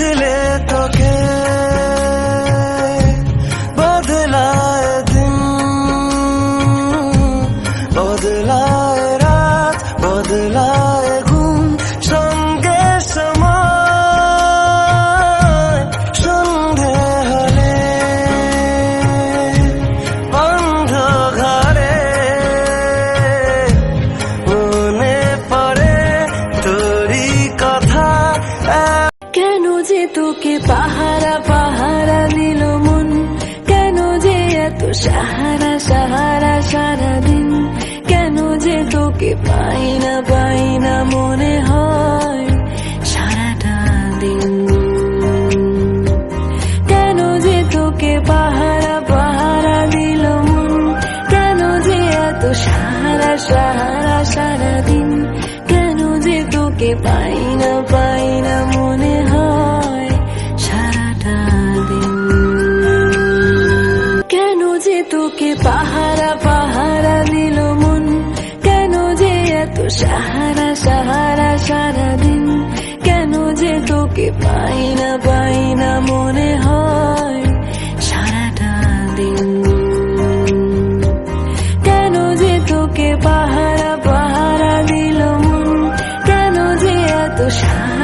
দেখলে তোকে বদলায় দিন বদলায় রাত বদলায় কেন যে তোকে পাহারা পাহারা দিল মন? কেন যে এত সাহারা সাহারা সারাদিন? কেন যে তোকে পাই না পাই না মনে হয় সারাটা দিন? কেন যে তোকে পাহারা পাহারা দিল মন? কেন যে এত সাহারা সাহারা সারাদিন? কেন যে তোকে পাই না, পাই সাহারা সাহারা সারাদিন কেন যে তোকে পাই না পাই না মনে হয়? সারাটা দিন। কেন যে তোকে পাহারা পাহারা দিল মন? কেন যে এত সারা